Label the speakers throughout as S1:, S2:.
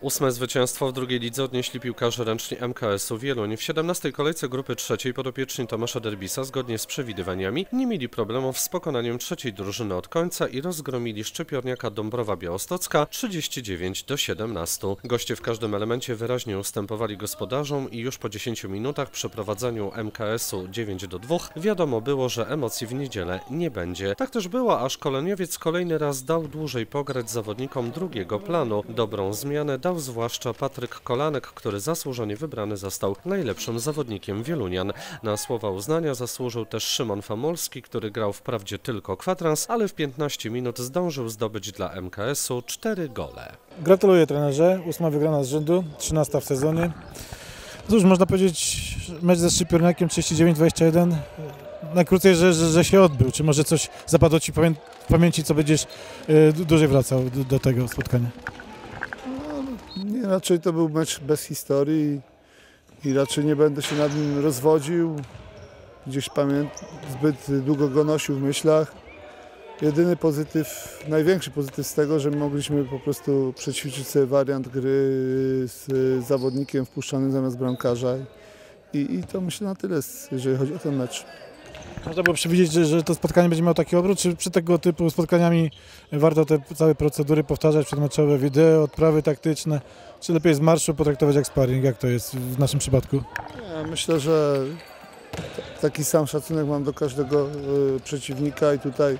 S1: Ósme zwycięstwo w drugiej lidze odnieśli piłkarze ręczni MKS-u Wieluń. W 17 kolejce grupy trzeciej podopieczni Tomasza Derbisa zgodnie z przewidywaniami nie mieli problemów z pokonaniem trzeciej drużyny od końca i rozgromili szczypiorniaka Dąbrowa Białostocka 39 do 17. Goście w każdym elemencie wyraźnie ustępowali gospodarzom i już po 10 minutach przy prowadzeniu MKS-u 9 do 2 wiadomo było, że emocji w niedzielę nie będzie. Tak też było, a szkoleniowiec kolejny raz dał dłużej pograć zawodnikom drugiego planu. Dobrą zmianę dał zwłaszcza Patryk Kolanek, który zasłużenie wybrany został najlepszym zawodnikiem Wielunian. Na słowa uznania zasłużył też Szymon Famolski, który grał wprawdzie tylko kwadrans, ale w 15 minut zdążył zdobyć dla MKS-u 4 gole.
S2: Gratuluję trenerze, ósma wygrana z rzędu, 13 w sezonie. Cóż, można powiedzieć, mecz ze Szczypiorniakiem 39-21, najkrócej, że, że, że się odbył. Czy może coś zapadło Ci w pamięci, co będziesz y, dłużej wracał do, do tego spotkania?
S3: Raczej to był mecz bez historii i raczej nie będę się nad nim rozwodził. Gdzieś pamięt, zbyt długo go nosił w myślach. Jedyny pozytyw, największy pozytyw z tego, że mogliśmy po prostu przećwiczyć sobie wariant gry z zawodnikiem wpuszczanym zamiast bramkarza. I, i to myślę na tyle, jeżeli chodzi o ten mecz.
S2: Można było przewidzieć, że, że to spotkanie będzie miało taki obrót, czy przy tego typu spotkaniami warto te całe procedury powtarzać, przedmeczowe wideo, odprawy taktyczne, czy lepiej z marszu potraktować jak sparring, jak to jest w naszym przypadku?
S3: Myślę, że taki sam szacunek mam do każdego y, przeciwnika i tutaj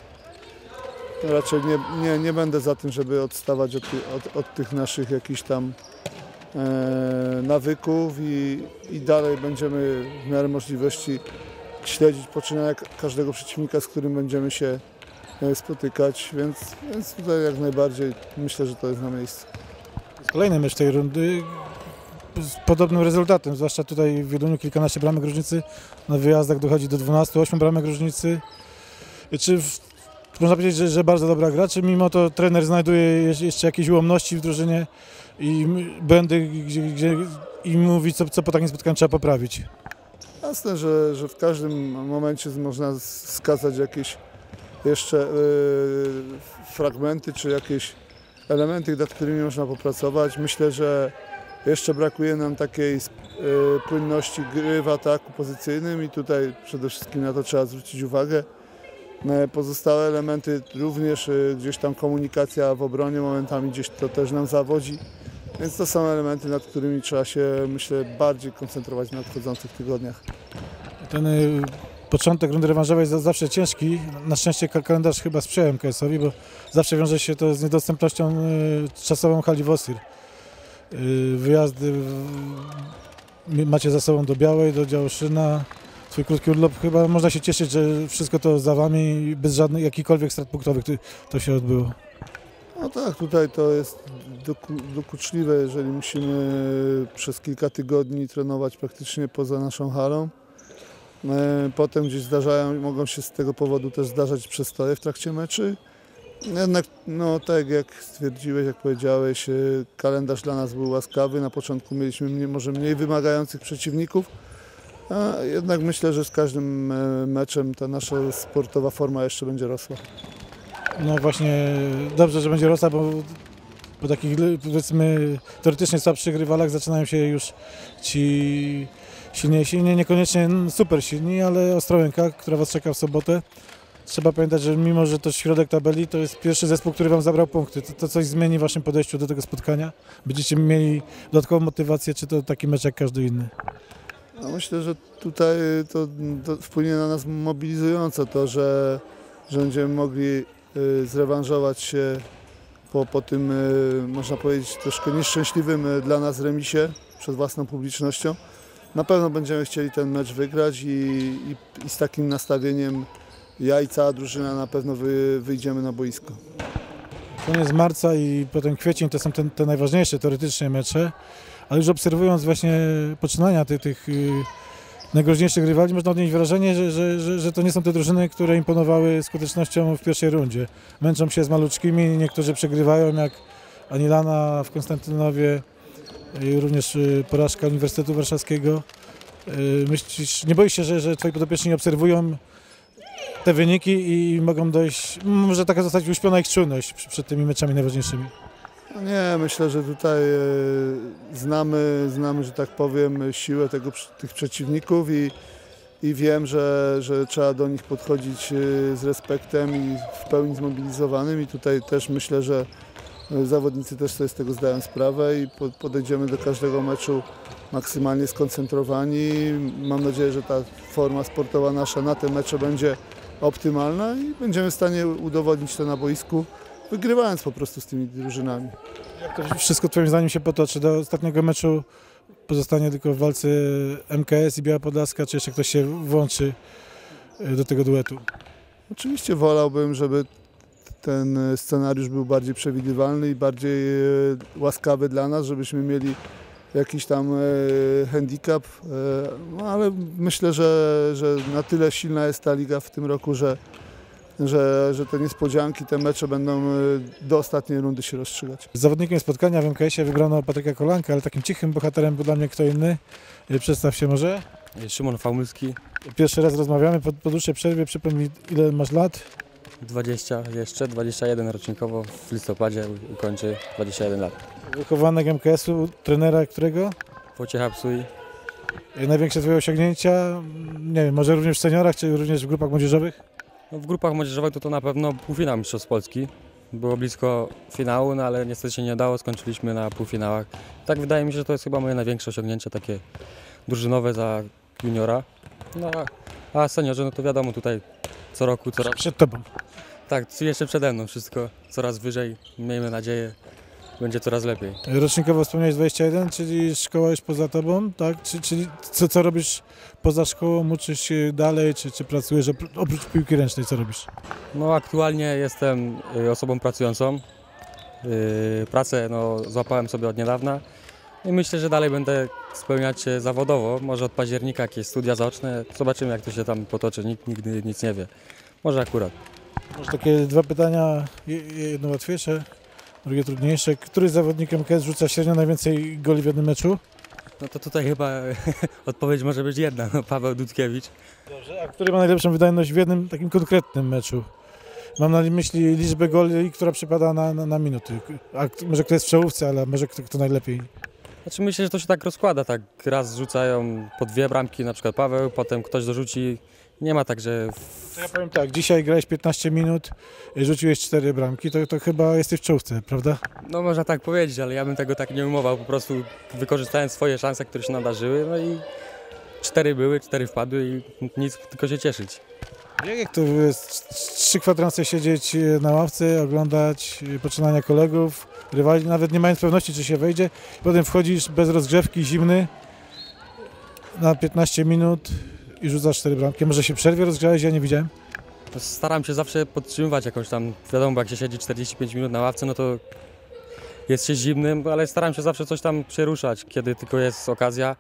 S3: raczej nie, nie, nie będę za tym, żeby odstawać od, od, od tych naszych jakichś tam e, nawyków i, i dalej będziemy w miarę możliwości śledzić poczynania ka- każdego przeciwnika, z którym będziemy się e, spotykać, więc, więc tutaj jak najbardziej myślę, że to jest na miejscu.
S2: Kolejny mecz tej rundy z podobnym rezultatem, zwłaszcza tutaj w Wieluniu kilkanaście bramek różnicy, na wyjazdach dochodzi do 12, 8 bramek różnicy. Czy w, można powiedzieć, że, że bardzo dobra gra, czy mimo to trener znajduje jeszcze jakieś ułomności w drużynie i błędy gdzie, gdzie, i mówi, co, co po takim spotkaniu trzeba poprawić?
S3: Jasne, że, że w każdym momencie można wskazać jakieś jeszcze e, fragmenty czy jakieś elementy, nad którymi można popracować. Myślę, że jeszcze brakuje nam takiej e, płynności gry w ataku pozycyjnym i tutaj przede wszystkim na to trzeba zwrócić uwagę. E, Pozostałe elementy również gdzieś tam komunikacja w obronie momentami gdzieś to też nam zawodzi. Więc to są elementy, nad którymi trzeba się myślę bardziej koncentrować w nadchodzących tygodniach.
S2: Ten y, początek rundy rewanżowej jest za- zawsze ciężki. Na szczęście ka- kalendarz chyba sprzyja MKS-owi, bo zawsze wiąże się to z niedostępnością y, czasową hali. Y, Wyjazdy w- macie za sobą do Białej, do Działoszyna. Swój krótki urlop chyba można się cieszyć, że wszystko to za wami bez żadnych jakichkolwiek strat punktowych to, to się odbyło.
S3: No tak, tutaj to jest doku, dokuczliwe, jeżeli musimy przez kilka tygodni trenować praktycznie poza naszą halą. E, Potem gdzieś zdarzają, mogą się z tego powodu też zdarzać przestoje w trakcie meczy. Jednak, no tak jak stwierdziłeś, jak powiedziałeś, e, kalendarz dla nas był łaskawy. Na początku mieliśmy mnie, może mniej wymagających przeciwników, a jednak myślę, że z każdym e, meczem ta nasza sportowa forma jeszcze będzie rosła.
S2: No właśnie dobrze, że będzie rosła, bo po takich powiedzmy teoretycznie słabszych rywalach zaczynają się już ci silniejsi, nie, niekoniecznie super silni, ale Ostrołęka, która Was czeka w sobotę. Trzeba pamiętać, że mimo, że to środek tabeli, to jest pierwszy zespół, który Wam zabrał punkty. To, to coś zmieni w Waszym podejściu do tego spotkania? Będziecie mieli dodatkową motywację, czy to taki mecz jak każdy inny?
S3: No myślę, że tutaj to, to wpłynie na nas mobilizująco to, że, że będziemy mogli zrewanżować się po, po tym, y, można powiedzieć, troszkę nieszczęśliwym y, dla nas remisie przed własną publicznością. Na pewno będziemy chcieli ten mecz wygrać i, i, i z takim nastawieniem ja i cała drużyna na pewno wy, wyjdziemy na boisko.
S2: Koniec marca i potem kwiecień to są te, te najważniejsze teoretycznie mecze, ale już obserwując właśnie poczynania tych, tych y, najgroźniejszych rywali, można odnieść wrażenie, że, że, że, że to nie są te drużyny, które imponowały skutecznością w pierwszej rundzie. Męczą się z maluczkimi, niektórzy przegrywają jak Anilana w Konstantynowie, również y, porażka Uniwersytetu Warszawskiego. Y, Myślisz, nie boisz się, że, że twoi podopieczni obserwują te wyniki i mogą dojść, może taka zostać uśpiona ich czujność przed tymi meczami najważniejszymi?
S3: Nie, myślę, że tutaj e, znamy, znamy, że tak powiem, siłę tego, tych przeciwników i, i wiem, że, że trzeba do nich podchodzić e, z respektem i w pełni zmobilizowanym i tutaj też myślę, że e, zawodnicy też sobie z tego zdają sprawę i po- podejdziemy do każdego meczu maksymalnie skoncentrowani. Mam nadzieję, że ta forma sportowa nasza na te mecze będzie optymalna i będziemy w stanie udowodnić to na boisku, wygrywając po prostu z tymi drużynami.
S2: Jak to wszystko Twoim zdaniem się potoczy? Do ostatniego meczu pozostanie tylko w walce MKS i Biała Podlaska, czy jeszcze ktoś się włączy y, do tego duetu?
S3: Oczywiście wolałbym, żeby ten scenariusz był bardziej przewidywalny i bardziej e, łaskawy dla nas, żebyśmy mieli jakiś tam e, handicap, e, no ale myślę, że, że na tyle silna jest ta liga w tym roku, że, że, że te niespodzianki, te mecze będą e, do ostatniej rundy się rozstrzygać.
S2: Zawodnikiem spotkania w MKS-ie wygrano Patryka Kolanka, ale takim cichym bohaterem był dla mnie kto inny. Y, Przedstaw się może.
S4: Szymon Faumylski,
S2: Pierwszy raz rozmawiamy po, po dłuższej przerwie. Przypomnij, ile masz lat?
S4: 20 jeszcze, 21 rocznikowo w listopadzie u- ukończy 21 lat.
S2: Wychowanek MKS-u, trenera którego?
S4: Wojciech Psuj,
S2: Największe Twoje osiągnięcia? Nie wiem, może również w seniorach, czy również w grupach młodzieżowych?
S4: No w grupach młodzieżowych to, to na pewno półfinał Mistrzostw Polski. Było blisko finału, no ale niestety się nie udało, skończyliśmy na półfinałach. Tak wydaje mi się, że to jest chyba moje największe osiągnięcie, takie drużynowe za juniora. No a, a seniorzy, no to wiadomo tutaj co roku, co roku.
S2: Przed Tobą.
S4: Tak, jeszcze przede mną wszystko coraz wyżej, miejmy nadzieję, będzie coraz lepiej.
S2: Rocznikowo wspomniałeś 21, czyli szkoła już poza Tobą, tak? Czy, czyli co, co robisz poza szkołą? Uczysz się dalej, czy, czy pracujesz opr- oprócz piłki ręcznej? Co robisz?
S4: No aktualnie jestem y, osobą pracującą. Y, Pracę no, złapałem sobie od niedawna i myślę, że dalej będę spełniać się zawodowo. Może od października jakieś studia zaoczne. Zobaczymy jak to się tam potoczy. Nikt nigdy nic nie wie. Może akurat.
S2: Może takie dwa pytania, je- jedno łatwiejsze, drugie trudniejsze. Który zawodnik MKS rzuca średnio najwięcej goli w jednym meczu?
S4: No to tutaj chyba odpowiedź może być jedna. No, Paweł Dudkiewicz.
S2: Dobrze, a który ma najlepszą wydajność w jednym takim konkretnym meczu? Mam na myśli liczbę goli, która przypada na, na, na minuty. A może kto jest w czołówce, ale może kto, kto najlepiej.
S4: Znaczy myślę, że to się tak rozkłada. Tak raz rzucają po dwie bramki, na przykład Paweł, potem ktoś dorzuci. Nie ma tak, że
S2: To ja powiem tak, dzisiaj grałeś 15 minut, y, rzuciłeś 4 bramki, to, to chyba jesteś w czołówce, prawda?
S4: No można tak powiedzieć, ale ja bym tego tak nie umował. Po prostu wykorzystałem swoje szanse, które się nadarzyły, no i cztery były, cztery wpadły i nic, tylko się cieszyć.
S2: Jak, jak to jest? Trzy kwadranse siedzieć y, na ławce, oglądać y, poczynania kolegów, rywali, nawet nie mając pewności, czy się wejdzie. Potem wchodzisz bez rozgrzewki, zimny, na 15 minut i rzucasz 4 bramki. Może się przerwie rozgrzałeś, ja nie widziałem.
S4: Staram się zawsze podtrzymywać jakąś tam, wiadomo, bo jak się siedzi 45 minut na ławce, no to jest się zimnym, ale staram się zawsze coś tam przeruszać, kiedy tylko jest okazja,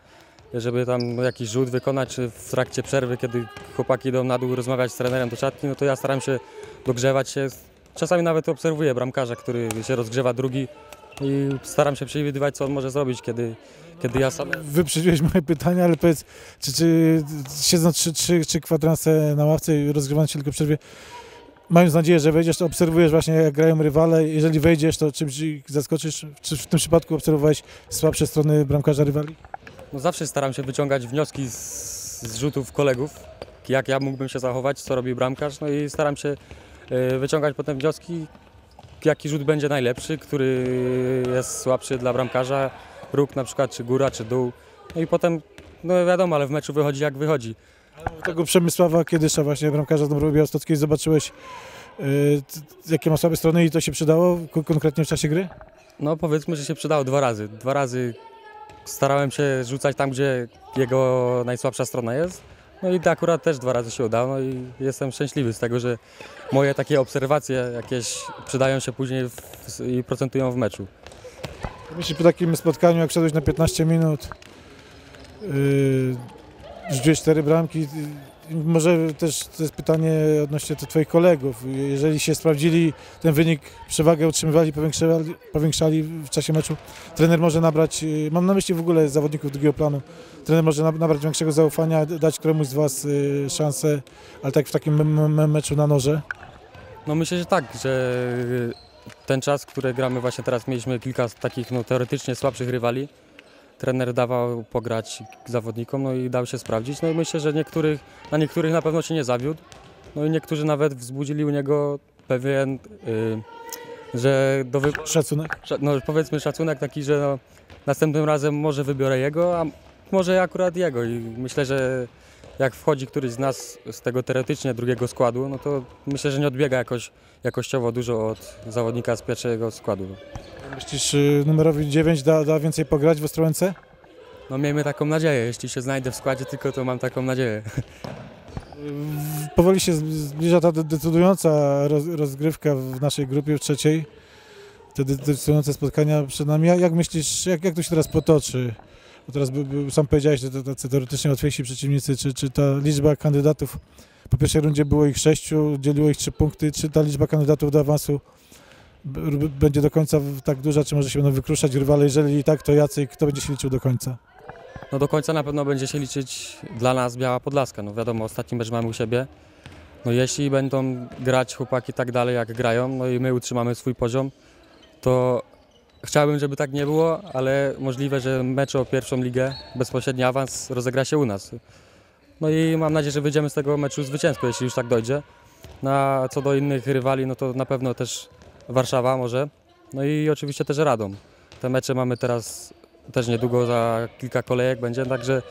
S4: żeby tam jakiś rzut wykonać, czy w trakcie przerwy, kiedy chłopaki idą na dół rozmawiać z trenerem do szatni, no to ja staram się dogrzewać się. Czasami nawet obserwuję bramkarza, który się rozgrzewa drugi i staram się przewidywać, co on może zrobić, kiedy, kiedy ja sam...
S2: Wyprzedziłeś moje pytania, ale powiedz, czy, czy siedząc trzy, trzy, trzy kwadranse na ławce i rozgrywając się tylko przerwie, mając nadzieję, że wejdziesz, to obserwujesz właśnie jak grają rywale. Jeżeli wejdziesz, to czymś ich zaskoczysz? Czy w tym przypadku obserwowałeś słabsze strony bramkarza rywali?
S4: No zawsze staram się wyciągać wnioski z, z rzutów kolegów, jak ja mógłbym się zachować, co robi bramkarz, no i staram się e, wyciągać potem wnioski, jaki rzut będzie najlepszy, który jest słabszy dla bramkarza, róg na przykład, czy góra, czy dół. No i potem, no wiadomo, ale w meczu wychodzi jak wychodzi.
S2: Tego Przemysława Kiedysza właśnie, bramkarza z Dąbrowy Białostockiej, zobaczyłeś y, t- jakie ma słabe strony i to się przydało ko- konkretnie w czasie gry?
S4: No powiedzmy, że się przydało dwa razy. Dwa razy starałem się rzucać tam, gdzie jego najsłabsza strona jest. No i akurat też dwa razy się udało no i jestem szczęśliwy z tego, że moje takie obserwacje jakieś przydają się później w, i procentują w meczu.
S2: Myślisz po takim spotkaniu, jak wszedłeś na 15 minut, yy, rzuciłeś cztery bramki, może też to jest pytanie odnośnie do Twoich kolegów. Jeżeli się sprawdzili, ten wynik, przewagę utrzymywali, powiększali, powiększali w czasie meczu, trener może nabrać, yy, mam na myśli w ogóle zawodników drugiego planu, trener może nab- nabrać większego zaufania, dać któremuś z Was yy, szansę, ale tak w takim me- me- meczu na noże.
S4: No myślę, że tak, że ten czas, który gramy właśnie teraz, mieliśmy kilka takich no, teoretycznie słabszych rywali. Trener dawał pograć zawodnikom, no i dał się sprawdzić. No i myślę, że niektórych, na niektórych na pewno się nie zawiódł. No i niektórzy nawet wzbudzili u niego pewien, y, że do wy...
S2: Szacunek.
S4: Sza- no powiedzmy szacunek taki, że no, następnym razem może wybiorę jego, a może akurat jego i myślę, że jak wchodzi któryś z nas z tego teoretycznie drugiego składu, no to myślę, że nie odbiega jakoś, jakościowo dużo od zawodnika z pierwszego składu.
S2: Myślisz, y, numerowi 9 da, da więcej pograć w Ostrołęce?
S4: No miejmy taką nadzieję, jeśli się znajdę w składzie tylko, to mam taką nadzieję.
S2: Powoli się zbliża ta de- decydująca roz, rozgrywka w naszej grupie, w trzeciej. Te de- decydujące spotkania przed nami. Jak myślisz, jak, jak to się teraz potoczy? Bo teraz by, by, sam powiedziałeś, że tacy teoretycznie łatwiejsi przeciwnicy. Czy, czy ta liczba kandydatów, po pierwszej rundzie było ich sześciu, dzieliło ich trzy punkty. Czy ta liczba kandydatów do awansu będzie do końca tak duża, czy może się będą wykruszać rywale? Jeżeli tak, to jacy kto będzie się liczył do końca?
S4: No do końca na pewno będzie się liczyć dla nas Biała Podlaska. No wiadomo, ostatni mecz mamy u siebie. No jeśli będą grać chłopaki tak dalej jak grają, no i my utrzymamy swój poziom, to chciałbym, żeby tak nie było, ale możliwe, że mecz o pierwszą ligę, bezpośredni awans rozegra się u nas. No i mam nadzieję, że wyjdziemy z tego meczu zwycięsko, jeśli już tak dojdzie. No, a co do innych rywali, no to na pewno też Warszawa może, no i oczywiście też Radom. Te mecze mamy teraz też niedługo za kilka kolejek będzie, także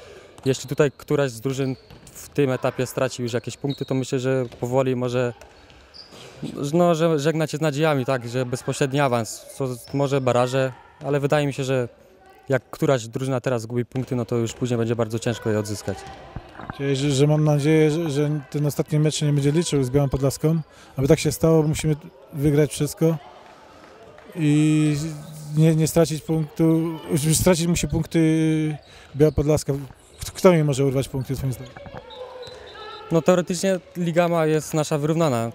S4: jeśli tutaj któraś z drużyn w tym etapie straci już jakieś punkty, to myślę, że powoli może no, że żegnać się z nadziejami, tak, że bezpośredni awans, co, może baraże, ale wydaje mi się, że jak któraś drużyna teraz zgubi punkty, no to już później będzie bardzo ciężko je odzyskać.
S2: Czyli, Że, że mam nadzieję, że, że ten ostatni mecz nie będzie liczył z Białą Podlaską. Aby tak się stało, musimy wygrać wszystko i nie, nie stracić punktu. Stracić musi punkty Biała Podlaska. Kto- Kto mi może urwać punkty, twoim zdaniem?
S4: No teoretycznie liga ma jest nasza wyrównana.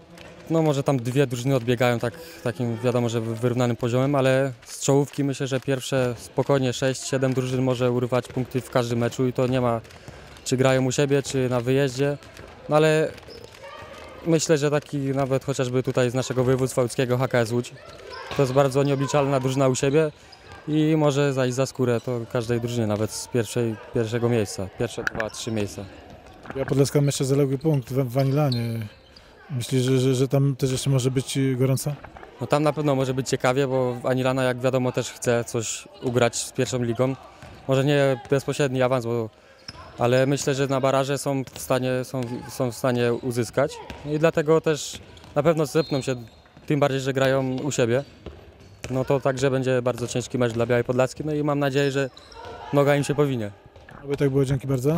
S4: No może tam dwie drużyny odbiegają tak, takim wiadomo, że wyrównanym poziomem, ale z czołówki myślę, że pierwsze spokojnie 6-7 drużyn może urywać punkty w każdym meczu i to nie ma czy grają u siebie, czy na wyjeździe. No ale myślę, że taki nawet chociażby tutaj z naszego województwa łódzkiego HKS Łódź to jest bardzo nieobliczalna drużyna u siebie i może zajść za skórę to każdej drużynie, nawet z pierwszej, pierwszego miejsca, pierwsze dwa, trzy miejsca.
S2: Biała Podlaska jeszcze zaległy punkt w, w Anilanie. Myślisz, że, że, że tam też jeszcze może być gorąco?
S4: No tam na pewno może być ciekawie, bo Anilana jak wiadomo też chce coś ugrać z pierwszą ligą. Może nie bezpośredni awans, bo, ale myślę, że na baraże są w stanie, są, są w stanie uzyskać. No I dlatego też na pewno zepną się, tym bardziej, że grają u siebie. No to także będzie bardzo ciężki mecz dla Białej Podlaskiej. No i mam nadzieję, że noga im się powinie.
S2: Aby tak było, dzięki bardzo.